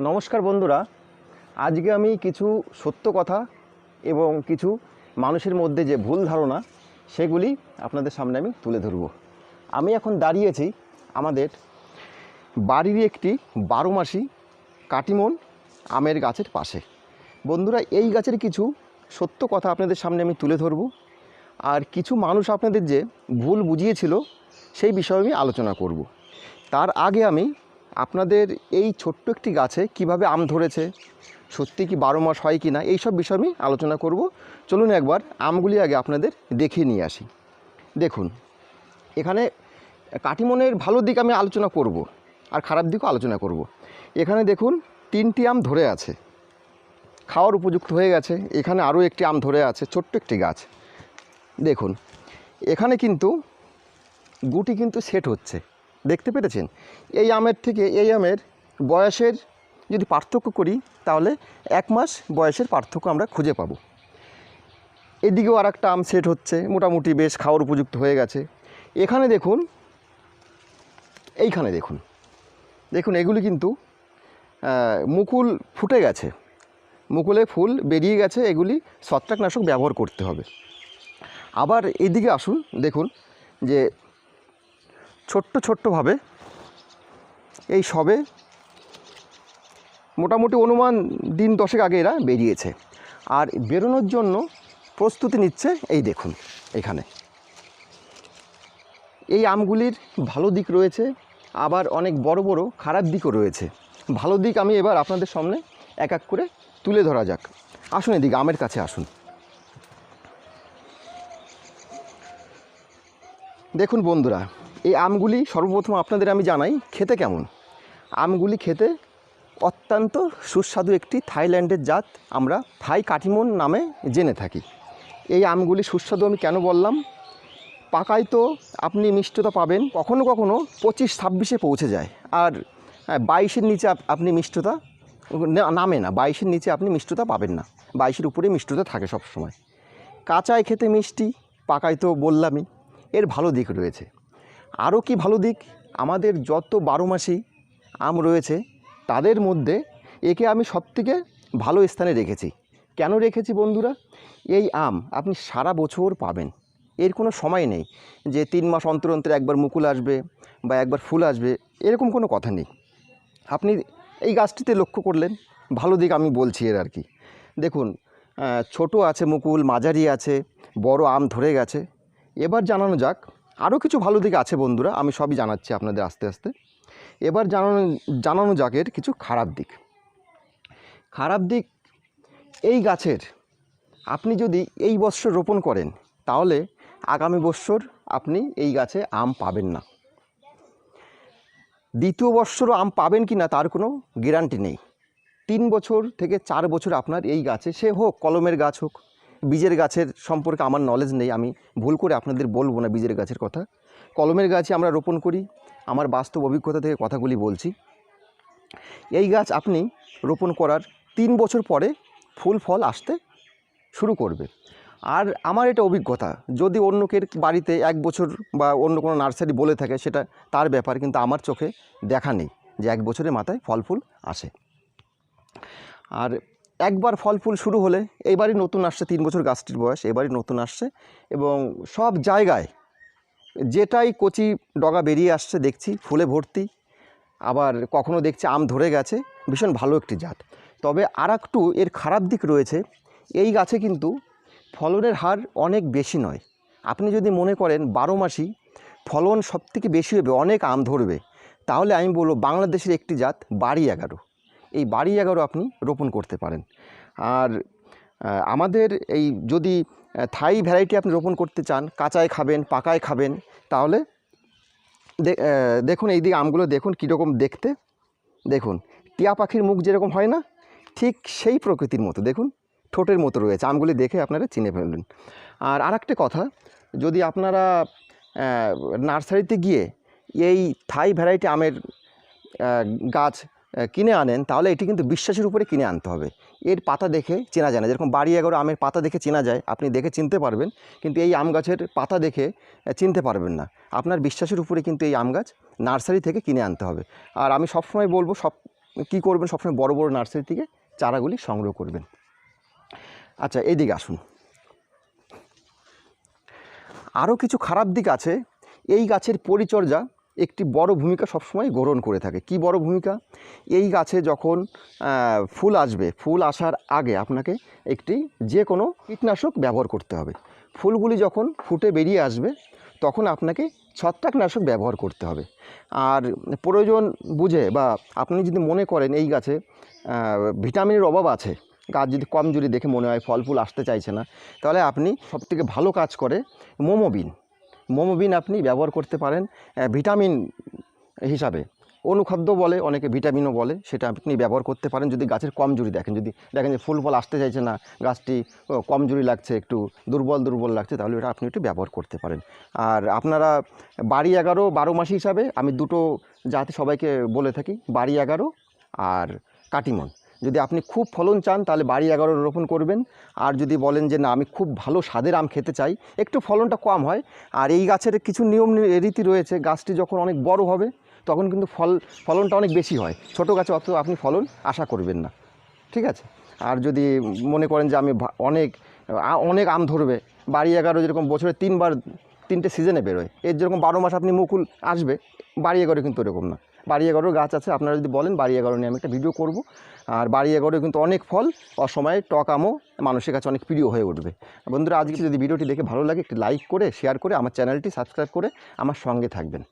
নমস্কার বন্ধুরা। আজকে আমি কিছু সত্য কথা এবং কিছু মানুষের মধ্যে যে ভুল ধারণা, সেগুলি আপনাদের সামনে আমি তুলে ধরব। আমি এখন দাঁড়িয়েছি আমাদের বাড়ির একটি বারো মাসি কাটিমন আমের গাছের পাশে। বন্ধুরা, এই গাছের কিছু সত্য কথা আপনাদের সামনে আমি তুলে ধরব। আর কিছু মানুষ আপনাদের যে ভুল বুঝিয়েছিল, সেই বিষয়ে আমি আলোচনা করব। তার আগে আমি আপনাদের এই ছোট্ট একটি গাছে কীভাবে আম ধরেছে, সত্যি কি বারো মাস হয় কি না এইসব বিষয় আমি আলোচনা করব। চলুন একবার আমগুলি আগে আপনাদের দেখিয়ে নিয়ে আসি। দেখুন, এখানে কাটিমনের ভালো দিক আমি আলোচনা করব আর খারাপ দিকও আলোচনা করব। এখানে দেখুন, তিনটি আম ধরে আছে। খাওয়ার উপযুক্ত হয়ে গেছে। এখানে আরও একটি আম ধরে আছে, ছোট্ট একটি গাছ। দেখুন, এখানে কিন্তু গুটি কিন্তু সেট হচ্ছে। দেখতে পেরেছেন? এই আমের থেকে এই আমের বয়সের যদি পার্থক্য করি, তাহলে এক মাস বয়সের পার্থক্য আমরা খুঁজে পাবো। এদিকেও আর একটা আম সেট হচ্ছে, মোটামুটি বেশ খাওয়ার উপযুক্ত হয়ে গেছে। এখানে দেখুন, এইখানে দেখুন। দেখুন, এগুলি কিন্তু মুকুল ফুটে গেছে। মুকুলে ফুল বেরিয়ে গেছে, এগুলি ছত্রাকনাশক ব্যবহার করতে হবে। আবার এদিকে আসুন, দেখুন যে ছোট্ট ছোট্টভাবে এই সবে মোটামুটি অনুমান দিন দশেক আগে এরা বেরিয়েছে। আর বেরোনোর জন্য প্রস্তুতি নিচ্ছে এই দেখুন এখানে। এই আমগুলির ভালো দিক রয়েছে, আবার অনেক বড় বড় খারাপ দিকও রয়েছে। ভালো দিক আমি এবার আপনাদের সামনে এক এক করে তুলে ধরা যাক। আসুন এদিকে, আমের কাছে আসুন। দেখুন বন্ধুরা এই আমগুলি সর্বপ্রথম আপনাদের আমি জানাই খেতে কেমন? আমগুলি খেতে অত্যন্ত সুস্বাদু একটি থাইল্যান্ডের জাত আমরা থাই কাটিমন নামে জেনে থাকি। এই আমগুলি সুস্বাদু আমি কেন বললাম? পাকায় তো আপনি মিষ্টতা পাবেন কখনো কখনো পঁচিশ ছাব্বিশে পৌঁছে যায় আর হ্যাঁ, বাইশের নিচে আপনি মিষ্টতা নামে না বাইশের নিচে আপনি মিষ্টতা পাবেন না বাইশের উপরে মিষ্টতা থাকে সব সময় কাঁচায় খেতে মিষ্টি পাকায় তো বললামই এর ভালো দিক রয়েছে। আরও কি ভালো দিক? আমাদের যত বারো মাসি আম রয়েছে, তাদের মধ্যে একে আমি সবথেকে ভালো স্থানে রেখেছি। কেন রেখেছি বন্ধুরা? এই আম আপনি সারা বছর পাবেন। এর কোনো সময় নেই যে তিন মাস অন্তর অন্তর একবার মুকুল আসবে বা একবার ফুল আসবে, এরকম কোনো কথা নেই। আপনি এই গাছটিতে লক্ষ্য করলেন, ভালো দিক আমি বলছি এর আর কি। দেখুন ছোট আছে মুকুল, মাঝারি আছে, বড় আম ধরে গেছে। এবার জানানো যাক আরও কিছু ভালো দিক আছে বন্ধুরা, আমি সবই জানাচ্ছি আপনাদের আস্তে আস্তে। এবার জানানো জানানো যাক এর কিছু খারাপ দিক। খারাপ দিক, এই গাছের আপনি যদি এই বৎসর রোপণ করেন, তাহলে আগামী বৎসর আপনি এই গাছে আম পাবেন না। দ্বিতীয় বৎসরও আম পাবেন কি না তার কোনো গ্যারান্টি নেই। তিন বছর থেকে চার বছর আপনার এই গাছে, সে হোক, কলমের গাছ হোক বীজের গাছের সম্পর্কে আমার নলেজ নেই, আমি ভুল করে আপনাদের বলব না বীজের গাছের কথা। কলমের গাছে আমরা রোপণ করি, আমার বাস্তব অভিজ্ঞতা থেকে কথাগুলি বলছি। এই গাছ আপনি রোপণ করার তিন বছর পরে ফুল, ফল আসতে শুরু করবে। আর আমার এটা অভিজ্ঞতা, যদি অন্য কের বাড়িতে এক বছর বা অন্য কোনো নার্সারি বলে থাকে, সেটা তার ব্যাপার, কিন্তু আমার চোখে দেখা নেই যে এক বছরের মাথায় ফল, ফুল আসে। আর একবার ফল ফুল শুরু হলে এইবারই নতুন আসছে তিন বছর গাছটির বয়স, এবারই নতুন আসছে এবং সব জায়গায় যেটাই কচি ডগা বেরিয়ে আসছে দেখছি, ফুলে ভর্তি, আবার কখনো দেখছি আম ধরে গেছে, ভীষণ ভালো একটি জাত। তবে আর একটু এর খারাপ দিক রয়েছে, এই গাছে কিন্তু ফলনের হার অনেক বেশি নয়। আপনি যদি মনে করেন বারো মাসই ফলন সবথেকে বেশি হবে, অনেক আম ধরবে, তাহলে আমি বলব বাংলাদেশের একটি জাত বাড়ি এগারো। এই বাড়ি এগারো আপনি রোপণ করতে পারেন। আর আমাদের এই যদি থাই ভ্যারাইটি আপনি রোপণ করতে চান, কাঁচায় খাবেন, পাকায় খাবেন, তাহলে দেখুন এই দিকে আমগুলো দেখুন কীরকম দেখতে। দেখুন, টিয়া পাখির মুখ যেরকম হয় না, ঠিক সেই প্রকৃতির মতো। দেখুন, ঠোঁটের মতো রয়েছে। আমগুলি দেখে আপনারা চিনে ফেলবেন। আর আরেকটা কথা, যদি আপনারা নার্সারিতে গিয়ে এই থাই ভ্যারাইটি আমের গাছ কিনে আনেন, তাহলে এটি কিন্তু বিশ্বাসের উপরে কিনে আনতে হবে। এর পাতা দেখে চেনা যায় না। যেরকম বাড়ি এগারো আমের পাতা দেখে চেনা যায়, আপনি দেখে চিনতে পারবেন, কিন্তু এই আম গাছের পাতা দেখে চিনতে পারবেন না। আপনার বিশ্বাসের উপরে কিন্তু এই আম গাছ নার্সারি থেকে কিনে আনতে হবে। আর আমি সবসময় বলব, সব কী করবেন, সবসময় বড় বড় নার্সারি থেকে চারাগুলি সংগ্রহ করবেন। আচ্ছা এইদিকে আসুন। আরও কিছু খারাপ দিক আছে। এই গাছের পরিচর্যা একটি বড় ভূমিকা সবসময় গ্রহণ করে থাকে। কি বড় ভূমিকা? এই গাছে যখন ফুল আসবে, ফুল আসার আগে আপনাকে একটি যে কোনো কীটনাশক ব্যবহার করতে হবে। ফুলগুলি যখন ফুটে বেরিয়ে আসবে, তখন আপনাকে ছত্রাকনাশক ব্যবহার করতে হবে। আর প্রয়োজন বুঝে বা আপনি যদি মনে করেন এই গাছে ভিটামিনের অভাব আছে, গাছ যদি কমজোরি দেখে মনে হয় ফল ফুল আসতে চাইছে না, তাহলে আপনি সবথেকে ভালো কাজ করে মোমোবিন। মোমোবিন আপনি ব্যবহার করতে পারেন ভিটামিন হিসাবে। অনুখাদ্য বলে, অনেকে ভিটামিনও বলে, সেটা আপনি ব্যবহার করতে পারেন যদি গাছের কমজোরি দেখেন। যদি দেখেন যে ফুল ফল আসতে চাইছে না, গাছটি কমজোরি লাগছে, একটু দুর্বল দুর্বল লাগছে, তাহলে এটা আপনি একটু ব্যবহার করতে পারেন। আর আপনারা বাড়ি এগারো, বারো মাসি হিসাবে, আমি দুটো জাতি সবাইকে বলে থাকি, বাড়ি এগারো আর কাটিমন। যদি আপনি খুব ফলন চান, তাহলে বাড়ি এগারো রোপণ করবেন। আর যদি বলেন যে, না, আমি খুব ভালো স্বাদের আম খেতে চাই, একটু ফলনটা কম হয়। আর এই গাছের কিছু নিয়ম, রীতি রয়েছে, গাছটি যখন অনেক বড় হবে, তখন কিন্তু ফল, ফলনটা অনেক বেশি হয়। ছোট গাছে অত আপনি ফলন আশা করবেন না। ঠিক আছে? আর যদি মনে করেন যে, আমি অনেক অনেক আম ধরবে, বাড়ি এগারো যেরকম বছরে তিনবার, তিনটে সিজনে বেরোয়, এর যেরকম বারো মাস আপনি মুকুল আসবে, বাড়ি এগারো কিন্তু এরকম না। বাড়ি এগারো গাছ আছে, আপনারা যদি বলেন বাড়ি এগারো নিয়ে আমি একটা ভিডিও করব। আর বাড়ি এগারো কিন্তু অনেক ফল, অসময়ে টক আমও মানুষের কাছে অনেক প্রিয় হয়ে উঠবে। বন্ধুরা, আজকে যদি ভিডিওটি দেখে ভালো লাগে, একটি লাইক করে শেয়ার করে, আমার চ্যানেলটি সাবস্ক্রাইব করে আমার সঙ্গে থাকবেন।